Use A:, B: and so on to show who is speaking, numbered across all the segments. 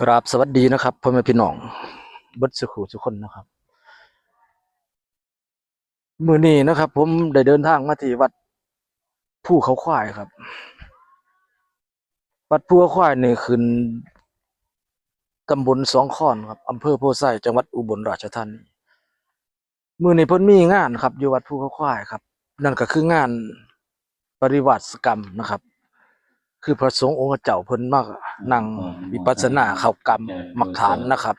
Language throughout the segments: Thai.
A: ครับสวัสดีนะครับพ่อแม่พี่น้องเบิดสุขุทุกคนนะครับมื้อนี้นะครับ ผมได้เดินทางมาที่วัดภูเขาควายครับ วัดภูเขาควายนี่ขึ้นตำบลสองคอนครับอำเภอโพไซจังหวัดอุบลราชธานีมื้อนี้เพิ่นมีงานครับ อยู่วัดภูเขาควายครับ นั่นก็คืองานปริวัติกรรมนะครับ คือพระสงฆ์องค์เจ้าเพิ่นมานั่งวิปัสสนาเข้ากรรมมักฐานนะครับ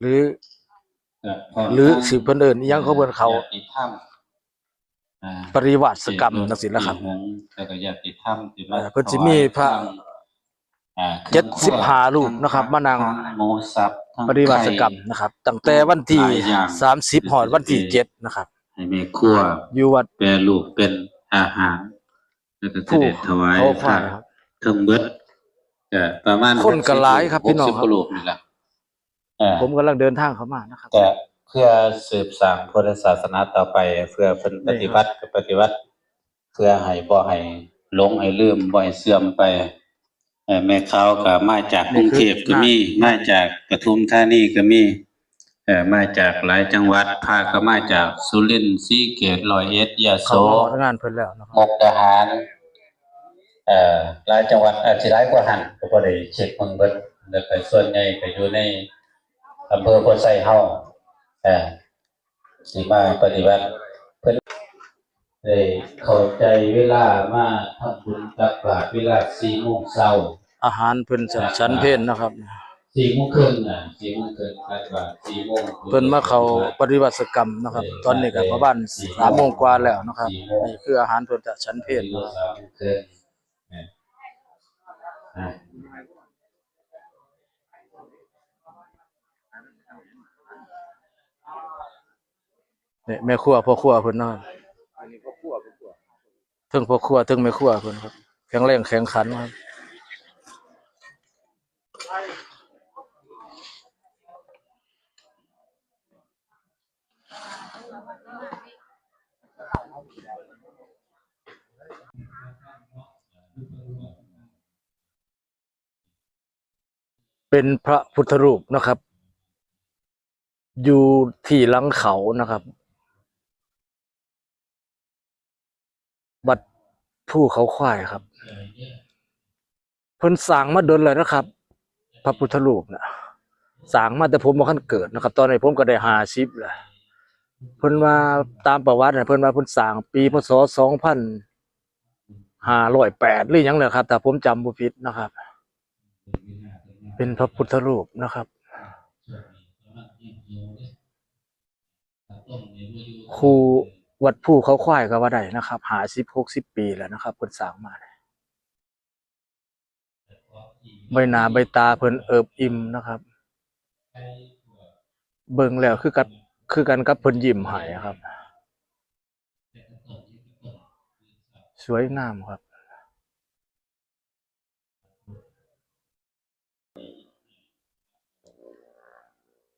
A: หรือ หรือสิเพิ่นเอิ้นอิหยังเขาเพิ่นเขา
B: ญติธรรมอ่า
A: ปริวัติกรรมจังซี่นะครับ
B: แล้วก็ญาติธรรมที่มา
A: เอ่อเพิ่นสิมีพระ
B: อ่า
A: เจ็ดสิบห้ารูปนะครับมานั่ง
B: ทั้หมูสับทั้ง
A: ปริวัติกรรมนะครับ ตั้งแต่วันที่
B: หลายอย่าง
A: สามสิบหอดวันที่เจ็ดนะครับ
B: ให้แม่ครัว
A: อยู่วัด
B: แปรรูปเป็นอาหารแล้วก็เส
A: ผู้
B: ด็จถวาย
A: เขา ควายครับ
B: ทั้งเบิดก็ประมาณ
A: คนก็หลายครับพี่น้องครับ
B: 60รูปนี่ล่ะเออ
A: ผมกำลังเดินทางเข้ามานะครับ
B: แต่เพื่อสืบสานพุทธศาสนาต่อไป เพื่อเพิ่นปฏิบัติก็ปฏิบัติ เพื่อให้บ่ให้หลงให้ลืมบ่ให้เสื่อมไปเอ่อแม่เขาก็มาจากกรุงเทพก็มีมาจากปทุมธานีก็มีเอ่อมาจากหลายจังหวัดพาก็มาจากสุรินทร์ศรีเกตร้อยเอ็ดยะโส
A: เขามางานเพิ่นแล้วนะค
B: ม
A: รับ
B: กดาหารเอ่อ หลายจังหวัดอาจสิหลายกว่าหันก็บ่ได้เช็คเบิ่งเบิดแล้วก็ส่วนใหญ่ก็อยู่ในอำเภอโพไซเฮาเอ่อสิมาปฏิบัติเพิ่นได้เข้าใจเวลามาทำบุญตักบาตรเวลา4โมงเช้า
A: อาหารเพิ่นฉันฉันเพลนะครับ
B: 4โมงครึ่งน่ะ4โมงครึ่งตักบาตร4โมง
A: เพิ่นมาเข้าปฏิบัติกรรมนะครับ ตอนนี้ก็ประมาณสามโมงกว่าแล้วนะครับนี่คืออาหารเพิ่นจะฉันเพล
B: 4โม
A: นะ
B: ง
A: ครับ
B: ครึ่งเนี่ย อะ
A: นี่แม่ครัวพ่อครัวเพิ่นนะครับเทั้งพ่อครัวเทั้งแม่ครัวเพิ่นครับ แข็งแรงแข็งขันครับ เป็นพระพุทธรูปนะครับ อยู่ที่หลังเขานะครับ วัดผู้เขาควายครับ เพิ่นสร้างมาเดินเลยนะครับ พระพุทธรูปนะสร้างมาแต่ผมบ่คันเกิดนะครับ ตอนนี้ผมก็ได้หาสิบแล้วเพิ่นว่าตามประวัติน่ะเพิ่นว่าเพิ่นสร้างปีพศสองพันห้าร้อยแปดหรือยังเนี่ยครับถ้าผมจำบ่ผิดนะครับ เป็นพระพุทธรูปนะครับ ครูวัดผู้เขาควายก็ว่าได้นะครับ หาสิบหกสิบปีแล้วนะครับเพิ่นสร้างมาใบหน้าใบตาเพิ่นเอิบอิ่มนะครับ เบิ่งแล้วคือกันคือกันกับเพิ่นยิ้มห้อะครับ สวยงามครับ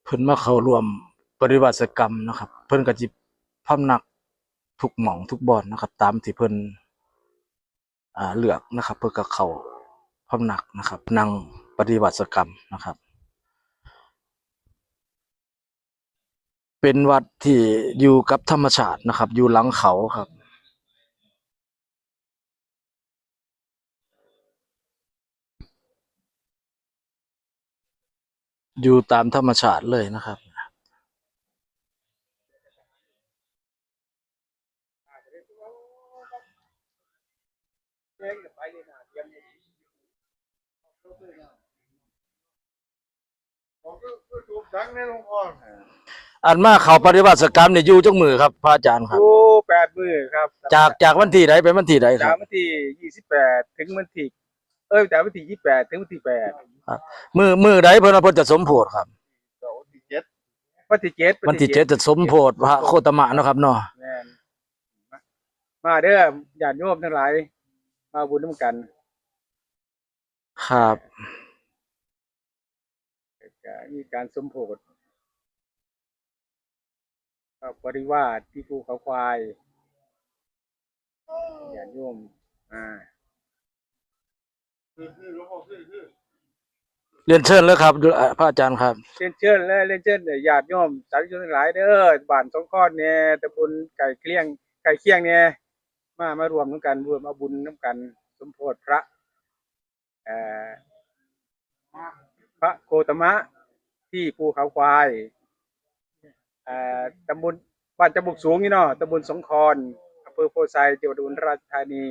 A: เพิ่นมาเข้าร่วมปฏิบัติกรรมนะครับ เพิ่นก็จิพำนักทุกหม่องทุกบ่อนนะครับ ตามที่เพิ่นอ่าเลือกนะครับ เพื่อก็เขาพำนักนะครับนั่งปฏิบัติกรรมนะครับ เป็นวัดที่อยู่กับธรรมชาตินะครับ อยู่หลังเขาครับ อยู่ตามธรรมชาติเลยนะครับ
C: ดังในหลวงพ่อ
A: อันมาเขาปฏิบัติกรรมเนี่ยอยู่จักมือครับพระอาจารย์ครับ
C: อยู่แปดมือครับ
A: จากจากวันที่ใดเป็นวันที่ใดค
C: จา
A: รั
C: ก
A: บ
C: วันที่ยี่สิบแปดถึงวันที่ เอ้ยจากวันที่ยี่สิบแปดถึงวันที่แปด
A: มือมือใดเพิ่นว่าเพิ่นจะสมโพธิครับ
C: วันที่เจ็ดวันที่เจ็ด
A: วันที่เจ็ดจะสมโพธิพระโคตมะเนาะครับเนาะ
C: แม่นมาเด้อญาติโยมทั้งหลายมาบุญร่วมกัน
A: ครับ
C: ก็มีการสมโพธิก็บริวารที่ภูเขาควายญาติโยมอ่า
A: เรียนเชิญเลยครับพระอาจารย์ครับ
C: เชิญเชิญและเล่นเชิญญาติโยมสาธุชนทั้งหลายเด้อบ้านสองก้อนเนี่ยตำบลไก่เกลี้ยง ไก่เคียงเนี่ยมามารวมน้ำกันรวมเอาบุญน้ำกัน สมโพธิพระพระโคตมะที่ภูเขาควายตำบลบ้านจบุกสูงนี่เนาะตำบลสงคอนอำเภอโพไซจังหวัดอุบลราชธานี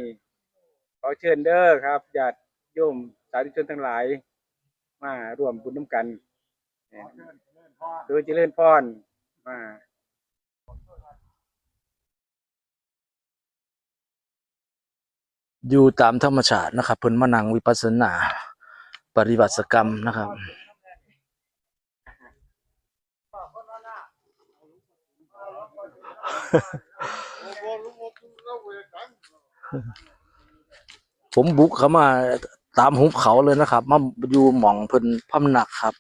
C: ขอเชิญเด้อครับญาติ โยมสาธุชนทั้งหลาย มาร่วมบุญน้ำกันโดยเจริญพรมา
A: อยู่ตามธรรมชาตินะครับเพิ่นมานั่งวิปัสสนา ปฏิบัติกรรมนะครับผมบุกเข้ามา ตามหุบเขาเลยนะครับ มาอยู่หม่องเพิ่นพำนักครับ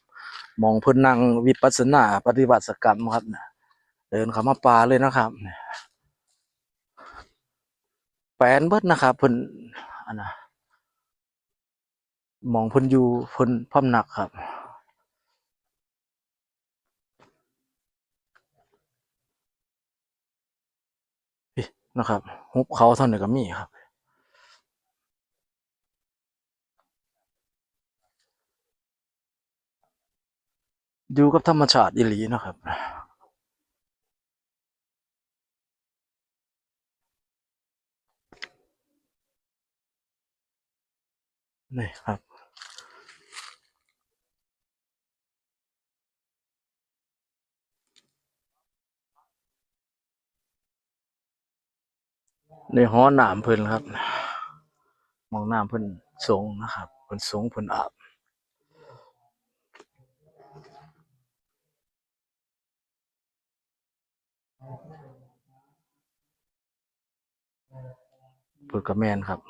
A: หม่องเพิ่นนั่งวิปัสสนาปฏิบัติกรรมครับเดินเข้ามาป่าเลยนะครับแปนเบิดนะครับเพิ่นอันนะหมองเพิ่นอยู่เพิ่นพำนักครับนี่นะครับหุบเขาเท่านี้ก็มีครับ อยู่กับธรรมชาติอีหลีนะครับนี่ครับ ในห้อน้ำเพิ่นครับ มองน้ำเพิ่นสงนะครับเพิ่นสงเพิ่นอาบ เปิดกระแมนครับ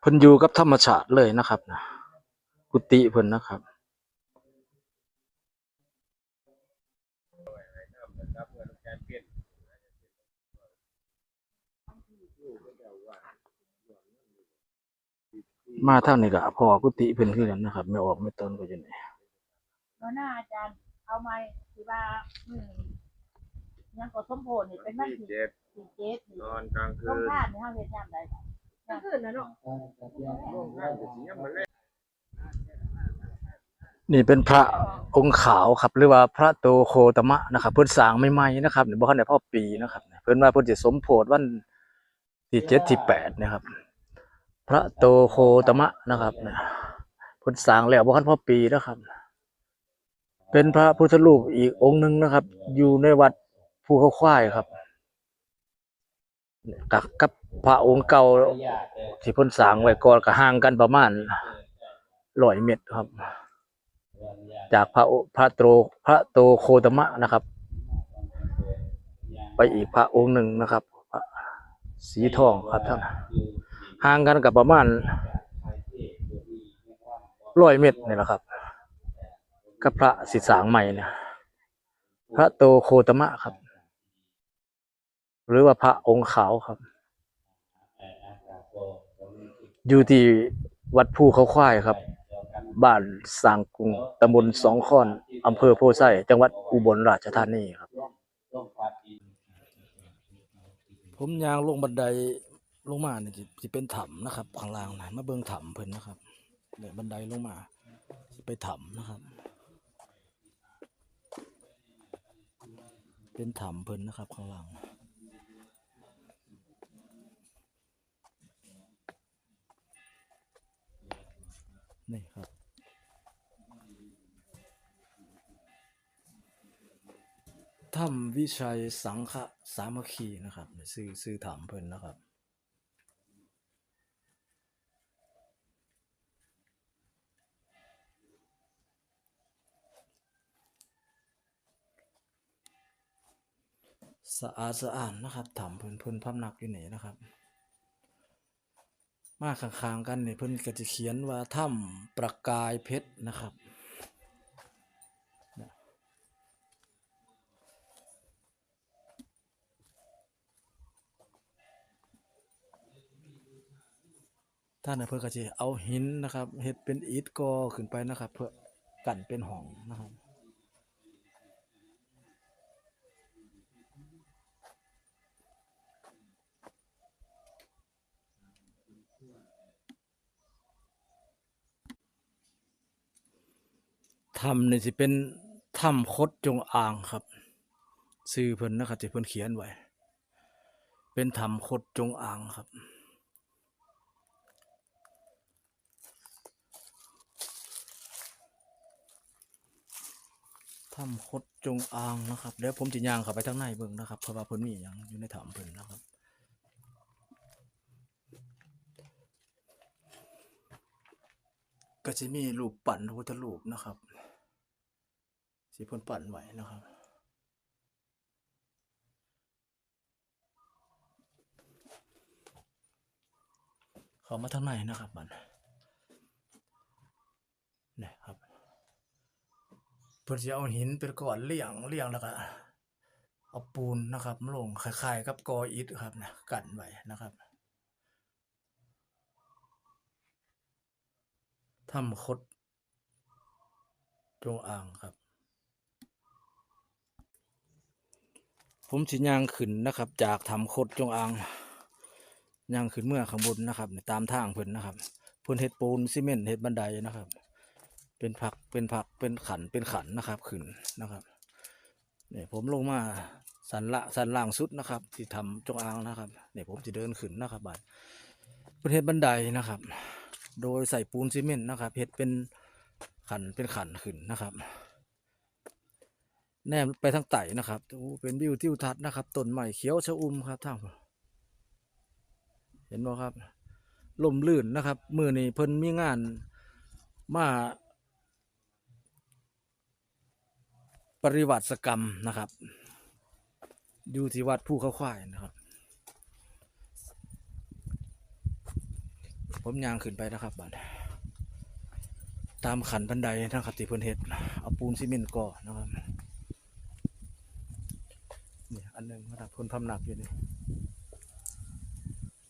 A: เพิ่นอยู่กับธรรมชาติเลยนะครับนะกุฏิเพิ่นนะครับ มาทางนี้ก็พอกุฏิเพิ่นคือกันนะครับ ไม่ออกไม่ต้นก็อยู่นี่
D: แล้วหน้าอาจารย์เอาไม้ที่ว่ามือยังก็สมโพธินี่เป็นวันที่
C: เจ็ด
D: สี่เจ็ดนี่
C: นอนกลางคื
D: ต้อง
C: น
D: พลาดในห้องเรียนยามใดบ้างกลางคืนนะเนาะ
C: ร่วมงานกับเสียมาเล่น
A: นี่เป็นพระองค์ขาวครับ หรือว่าพระโตโคตมะนะครับ เพิ่นสร้างใหม่ๆนะครับบ่ทันได้พอปีนะครับ เพิ่นว่าเพิ่นสิสมโพธิวันที่เจ็ดที่แปดนะครับ พระโตโคตมะนะครับพิ่นสางแล้วบ่ทันพ่อปีนะครับ เป็นพระพุทธรูปอีกองค์หนึ่งนะครับ อยู่ในวัดภูเขาควายครับกับกับพระองค์เก่าที่พิ่นสางไว้ก่อนก็ห่างกันประมาณร้อยเมตรครับ จากพระพระโตพระโตโคตมะนะครับ ไปอีกพระองค์หนึ่งนะครับสีทองครับท่าน ห่างกันกับประมาณร้อยเมตรนี่แหละครับกับพระสิสางใหม่เนี่ยพระโตโคตมะครับ หรือว่าพระองค์ขาวครับ อยู่ที่วัดภูเขาควายครับ บ้านสางกุงตำบลสองคอนอำเภอโพไซจังหวัดอุบลราชธานีครับ ผมยางลงบันได ลงมาเนี่ยสิเป็นถ้ำนะครับข้างล่างนะมาเบิ่งถ้ำเพิ่นนะครับเนี่ยบันไดลงมาไปถ้ำนะครับ เป็นถ้ำเพิ่นนะครับข้างล่างนี่ครับถ้ำวิชัยสังฆสามัคคีนะครับ ซื้อซื้อถามเพิ่นนะครับ สะอาดสะอานนะครับถามเพิ่นเพิ่นพับหนักอยู่ไหนนะครับ มาข้างๆกันเนี่ยเพิ่นก็จะเขียนว่าถ้ำประกายเพชรนะครับท่านเพื่อก็จะเอาหินนะครับเห็ดเป็นอิฐก่อขึ้นไปนะครับ เพื่อกันเป็นห้องนะครับ ถ้ำนี่สิเป็นถ้ำคดจงอางครับชื่อเพิ่นนะครับที่เพิ่นเขียนไว้ เป็นถ้ำคดจงอางครับ ถ้ำคดจงอางนะครับเดี๋ยวผมจะย่างเข้าไปทางในเบิ่งนะครับ เพราะว่าเพิ่นมีหยังอยู่ในถ้ำเพิ่นนะครับก็จะมีรูปปั้นพระพุทธรูปนะครับ ที่เพิ่นปั้นไหวนะครับเข้ามาทางในนะครับมันนี่ครับเพิ่นสิเอาหินเป็นก้อนเลี่ยงเลี่ยงแล้วก็เอาปูนนะครับลงคล้ายๆกับกออิฐครับนะกันไว้นะครับถ้ำคดจงอ่างครับ ผมสิย่างขึ้นนะครับ จากถ้ำคดจงอางย่างขึ้นเมื่อข้างบนนะครับ ตามทางเพิ่นนะครับเพิ่นเฮ็ดปูนซีเมนต์เฮ็ดบันไดนะครับ เป็นผักเป็นผักเป็นขันเป็นขันนะครับขึ้นนะครับเนี่ยผมลงมาสันละสันล่างสุดนะครับ ที่ทำจงอางนะครับเนี่ยผมจะเดินขึ้นนะครับบัดเป็นเฮ็ดบันไดนะครับ โดยใส่ปูนซีเมนต์นะครับเฮ็ดเป็นขันเป็นขันขึ้นนะครับ แนมไปทางไต่นะครับโอ้เป็นวิวทิวทัศน์นะครับต้นไม้เขียวชะอุ่มครับท่างผมเห็นบ่ครับลมลื่นนะครับมือนี้เพิ่นมีงานมาปริวัติกรรมนะครับ อยู่ที่วัดผู้เขาควายนะครับ ผมยางขึ้นไปนะครับบัดตามขันบันไดนะครับที่เพิ่นเฮ็ดเอาปูนซีเมนต์ก่อนะครับ นี่อันหนึงนะครับเพิ่นพำหนักอยู่นี่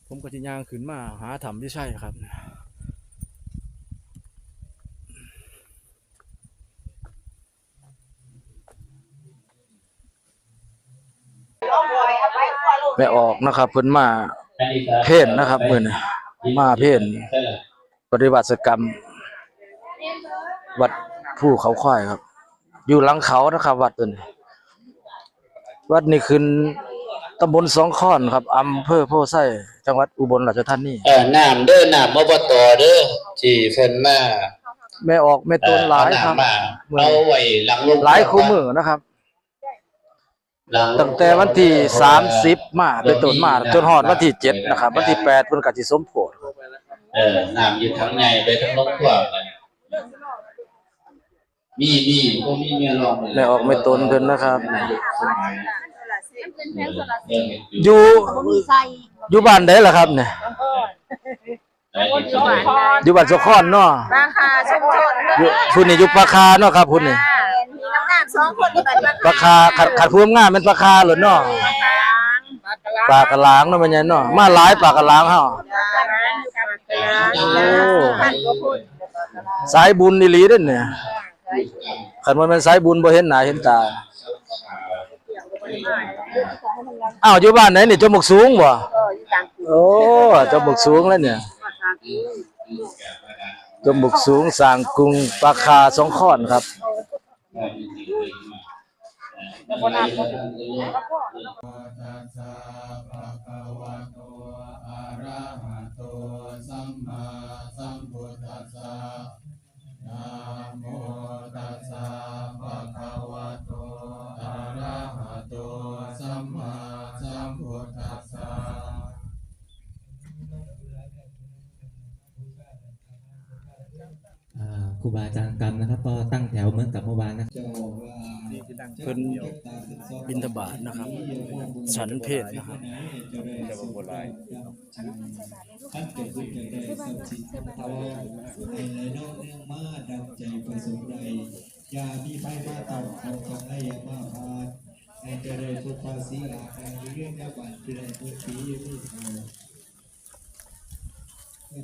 A: ผมก็จะย่างขึ้นมาหาถ้ำที่ใช่ครับแม่ออกนะครับเพิ่นมาเพศนนะครับมื้อนมาเพศปฏิบัติกรรม วัดผู้เขาควายครับ อยู่หลังเขานะครับ วัดตัวนี้ วัดนี้ขึ้นตำบลสองข้อนครับอำเภอโพไซจังหวัดอุบลราชธานี
B: เออน้ำเด้อน้ำอบตเด้อที่เพิ่นมา
A: แม่ออกแม่ต้นหลายครับ
B: เอน้ำมาเอาไว้หลังโรง
A: หลายคู่มือนะครับ
B: หลังโรง
A: ตั้งแต่วันที่30มาเป็นต้นมาจนฮอดวันที่7นะครับ วันที่8เพิ่นก็สิสมโพธิ
B: เออน้ำอยู่ทั้งในไปทั้งโรงครัว กันมีมีบ่มีเมียรองเลย
A: แม่ออกแม่ต้นเพิ่นนะครับ
B: เออ
A: อยู่
D: มีใส่
A: อยู่บ้านใดล่ะครับเนี่ย
B: เออ
A: อยู่บ้านสะคอนเนาะ
D: ราคาชุมชน
A: อยู่พุ่นนี่อยู่ปลาคาเนาะครับพุ่นนี่
D: มีน้ำหนักสองคนไปมา
A: ปลาคาขัดขัดพวงงามเป็นปลาคาเหรอเนาะปลากระลางเนาะมันยังเนาะมาหลายปลากระลางเฮาโอ้สายบุญอีหลีเด้อเนี่ย คันว่ามันสายบุญบ่เห็นหน้าเห็นตาอ้าวอยู่บ้านไหนนี่จมูกสูงบ่โอ้จมูกสูงแล้วเนี่ยจมูกสูงสร้างกรุงปลาคาสองข้อนครับ
E: ตัสสะภะคะวะโตอะระหะโตสัมมาสัมพุทธัสสะ คะวะโตอะระหะโตสัมมาสัมพุทธัสสะ
F: อ่าครูบาอาจารย์กรรมนะครับ ก็ตั้งแถวเหมือนกับเมื่อวานนะ
E: เจ้าว่า
A: เพิ่นบิณฑบาตนะครับ ฉันเพศนะครับ
E: เจ้าโบราณท่านเกิดขึ้นใจได้สัมสิทธิ์ทองให้ไหลน้องเนื่องมาดังใจประสงค์ใดอย่ามีไฟมาต่ำเอาทำให้ยามาพาดให้เจริญพุทธาสีหลาการเรื่องแนวบันที่ได้พุทธีมีเขา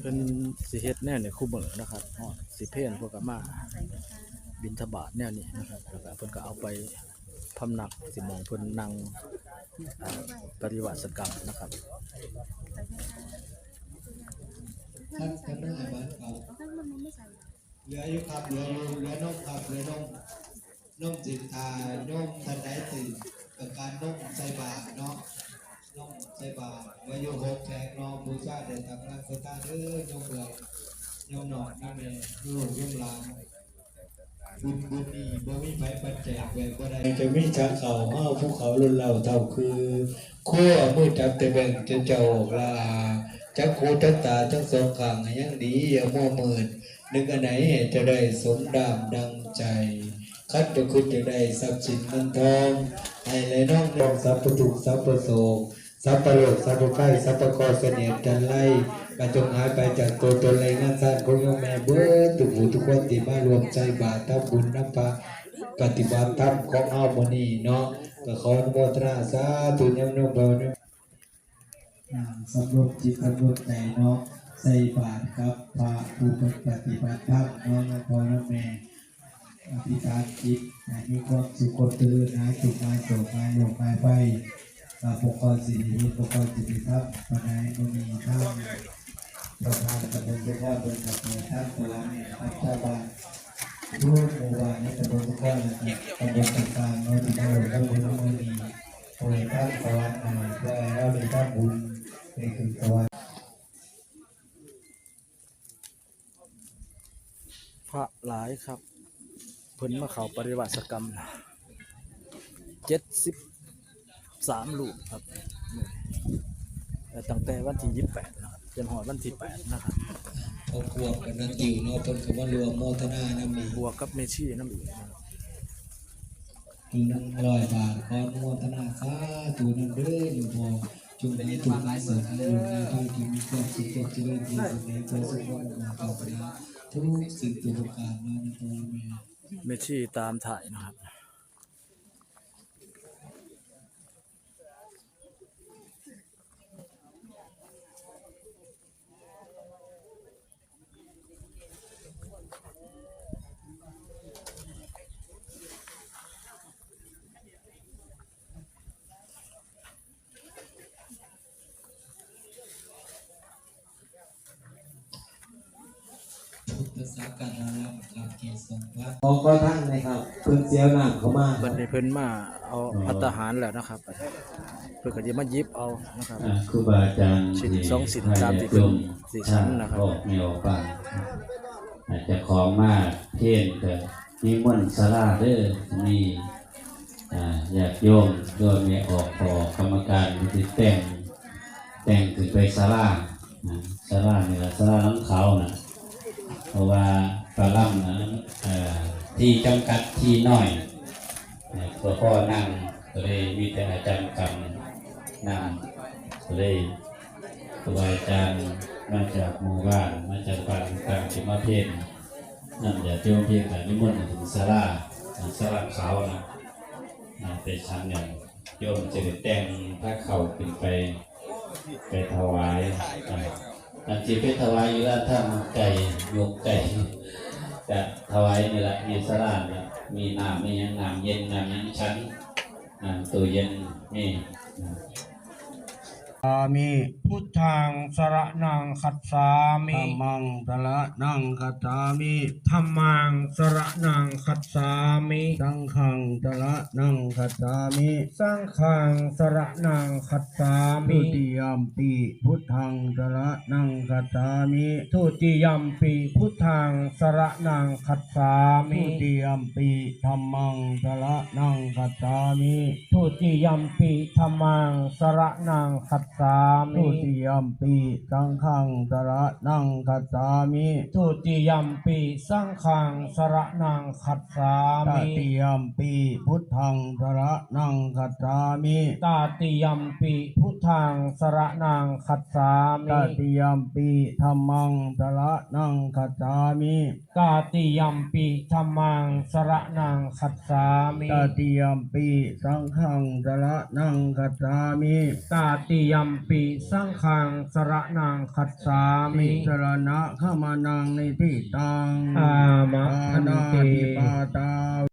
A: เพิ่นสิเฮ็ดแนวนี่คู่มื้อนะครับฮอดสิเพลนพวกก็มา บิณฑบาตแนวนี้นะครับแล้วก็เพิ่นก็เอาไปพำนักสิมองเพิ่นนั่งปฏิวัติกรรมนะครับ
E: ท่านท่านได้บ้านเขาเหลืออยู่ครับเหลืออยู่เหลือน้องครับเหลือน้องน้องจิตตาน้องท่านได้ตื่นกับการน้องใส่บาตรเนาะน้องใส่บาตรเหลืออยู่หกแขกน้องบูชาเดินทางร่างสตาเอ้ยน้องเบื่อยองนอนนั่นเองลูกยองหลาน บุญบุญนี่บ่มีไผปัจแจกแหวกบ่ได้จะมีชาเขาเมาภูเขาลุนเราเท่าคือขั้วมือจับแต่แบ่งจะเจ้าออกลาจักคูทัตตาทั้งสองข้างยังดีอย่ามัวมืดนึกอันไหนจะได้สมดามดังใจ คัดจะคุณจะได้ทรัพย์สินเงินทองให้เลยน้องน้องทรัพย์ประทุกทรัพย์ประโศกทรัพย์ประโลกทรัพย์ประไข่ทรัพย์ประกอเสนียดจันไล่ กระจงหายไปจากตัวตนเลยงานสร้างของโยแม่เบิดทุกหูทุกคนที่มารวมใจบาตรทำบุญน้ำปะปฏิบัติธรรมของเฮาโมนีเนาะก็ขออนุโมทนาสาธุยามน้องเบาเนาะสำรวมจิตสำรวมใจเนาะใส่บาตรครับพระผู้ปฏิบัติธรรมเนาะพ่อน้องแม่อธิษฐานจิตให้มีความสุขคนตื่นหายสุขหายโศกหายกหายไปอ่าปกครองสิริปกครองสิริครับปัญหาก็มีท่าน ประธานตำบลทุกข้อเป็นกับในท่านตัวนี้ครับชาวบ้านทุกหมู่บ้านในตำบลทุกข้อนะครับตำบลต่างๆโน้นที่เราตำบลโน้นนี้โดยท่านสวัสดิ์หน่อยเพื่อให้เราได้ทำบุญในคืนสวัสดิ์
A: พระหลายครับเพิ่นมาเขาปฏิวัติกรรมเจ็ดสิบสามลูกครับตั้งแต่วันที่ยี่สิบแปด จนหอดวันที่แปดนะครับ
E: เอาพวกกันนั่นติวเนาะเพิ่นก็มารวมโมทนานะมี
A: บวกกับเมชี่น้ำอีกนะครับ
E: หนึ่งร้อยบาทขออนุโมทนาสาธุนำเด้ออยู่พอจงได้ถูกเสริมให้อยู่ในทางที่มีความสุขความเจริญที่สุดในตัวสุขความงามต่อไปนะทุกสิ่งทุกประการเนาะในตัวแม่
A: เมชี่ตามถ่ายนะครับ
E: สักราชหลักเกศสองวัดขอขอท่านนะครับเพิ่นเสียหน้าเข้ามา
A: เพิ่นได้เพิ่นมาเอาพัตตาหารแล้วนะครับ เพิ่นก็จะมายิบเอานะครับ
B: ครูบาอาจารย์
A: สินสองสิน
B: ให้
A: ตามที่
B: โยม
A: สิชั้นนะครับ
B: ออกไม่ออกบ้างอาจจะของมากเทศน์แต่นิมนต์สาราเด้อมีอ่อยากโยมโด้วยมีออกต่อกรรมการที่แต่งแต่งถึงไปศาลานะศาลาเนี่ยศาลาน้ำเขานะ เพราะว่าปลาล่ำนะที่จำกัดที่น้อยนะพอพ่อนั่งก็เลยมีแต่อาจารย์กำนั่งก็เลยครูบาอาจารย์มาจากหมู่บ้านมาจากบ้านต่างๆที่มาเทศน์นั่นอย่าโยมเพียงแต่นิมนต์ถึงศาลานะศาลาเขาวนะนะไปชั้นเนี่ยโยมจะได้แต่งพระเข่าขึ้นไปไปถวาย อันที่เปถวายอยู่แล้วถ้ามันไก่ยกไก่จะถวายนี่แหละมีสลานละมีน้ำมียังน้ำเย็นน้ำยังชั้นน้ำตัวเย็นนี่
G: สามิพุทธังสระนังคัจฉามิธัมมังสระนังคัจฉามิธัมมังสระนังคัจฉามิสังฆังสระนังคัจฉามิสังฆังสระนังคัจฉามิทุติยมปีพุทธังสระนังคัจฉามิทุติยมปีพุทธังสระนังคัจฉามิทุติยมปีธัมมังสระนังคัจฉามิทุติยมปีธัมมังสระนังคัจ ฉามิทุติยมปีสังฆังสระนังคัจฉามิทุติยมปีสังฆังสระนังคัจฉามิตติยมปีพุทธังสระนังคัจฉามิตติยมปีพุทธังสระนังคัจฉามิตติยมปีธัมมังสระนังคัจฉามิตติยมปีธัมมังสระนังคัจฉามิตติยมปีสังฆังสระนังคัจฉามิตติยม
H: มปิสังขังสระนังคัจฉามิสรณะขมานังนิทิตังอามะ
G: ปา
H: พัน
G: นา
H: ติ
G: ติปาตา